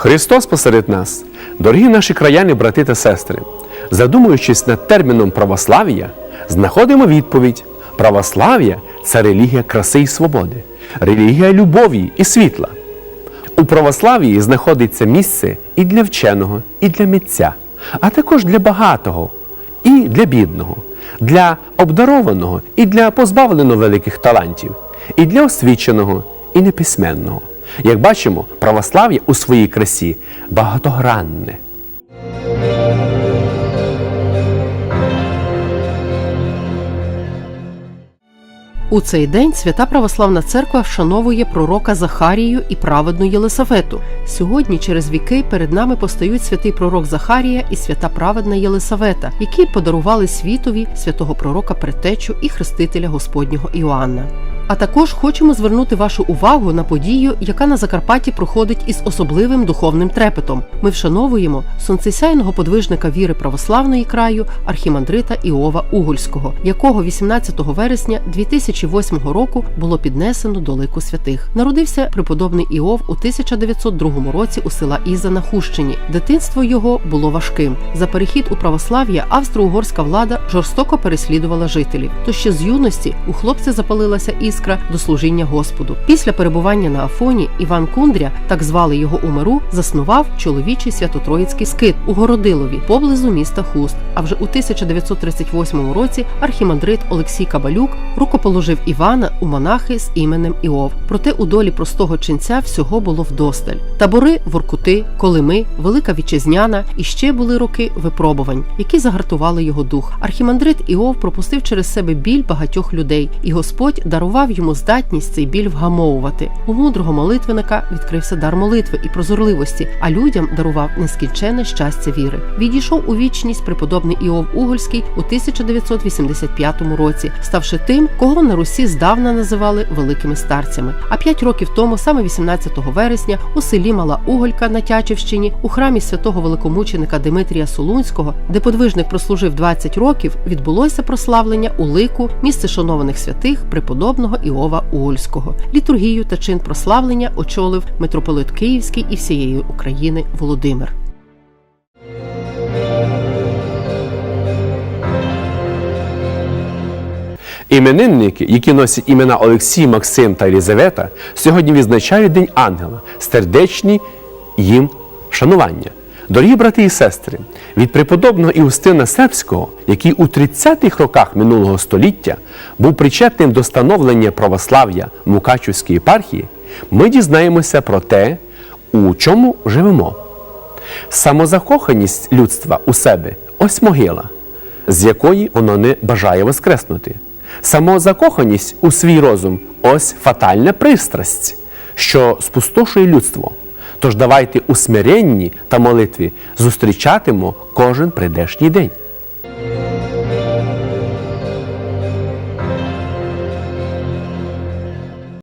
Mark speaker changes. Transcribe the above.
Speaker 1: Христос посеред нас, дорогі наші краяни, брати та сестри, задумуючись над терміном православ'я, знаходимо відповідь: православ'я це релігія краси і свободи, релігія любові і світла. У православії знаходиться місце і для вченого, і для митця, а також для багатого, і для бідного, для обдарованого, і для позбавленого великих талантів, і для освіченого, і неписьменного. Як бачимо, православ'я у своїй красі багатогранне.
Speaker 2: У цей день свята православна церква вшановує пророка Захарію і праведну Єлисавету. Сьогодні, через віки, перед нами постають святий пророк Захарія і свята праведна Єлисавета, які подарували світові святого пророка Предтечу і хрестителя Господнього Іоанна. А також хочемо звернути вашу увагу на подію, яка на Закарпатті проходить із особливим духовним трепетом. Ми вшановуємо сонцесяйного подвижника віри православної краю архімандрита Іова Угольського, якого 18 вересня 2008 року було піднесено до лику святих. Народився преподобний Іов у 1902 році у села Іза на Хущині. Дитинство його було важким. За перехід у православ'я австро-угорська влада жорстоко переслідувала жителів. То ще з юності у хлопця запалилася іскра до служіння Господу. Після перебування на Афоні Іван Кундря, так звали його у миру, заснував чоловічий святотроїцький скит у Городилові поблизу міста Хуст. А вже у 1938 році архімандрит Олексій Кабалюк рукоположив Івана у монахи з іменем Іов. Проте у долі простого ченця всього було вдосталь. Табори, воркути, колими, велика вітчизняна і ще були роки випробувань, які загартували його дух. Архімандрит Іов пропустив через себе біль багатьох людей, і Господь дарував йому здатність цей біль вгамовувати. У мудрого молитвенника відкрився дар молитви і прозорливості, а людям дарував нескінченне щастя віри. Відійшов у вічність преподобний Іов Угольський у 1985 році, ставши тим, кого на Русі здавна називали великими старцями. А п'ять років тому, саме 18 вересня, у селі Мала Уголька на Тячівщині, у храмі святого великомученика Димитрія Солунського, де подвижник прослужив 20 років, відбулося прославлення у лику місце шанованих святих преподобного Іова Угольського. Літургію та чин прославлення очолив митрополит Київський і всієї України Володимир.
Speaker 1: Іменинники, які носять імена Олексій, Максим та Єлізавета, сьогодні відзначають День Ангела, сердечні їм шанування. Дорогі брати і сестри, від преподобного Іустина Сербського, який у 30-х роках минулого століття був причетним до становлення православ'я Мукачівської єпархії, ми дізнаємося про те, у чому живемо. Самозакоханість людства у себе ось могила, з якої воно не бажає воскреснути. Самозакоханість у свій розум ось фатальна пристрасть, що спустошує людство. Тож давайте у смиренні та молитві зустрічатимо кожен прийдешній день.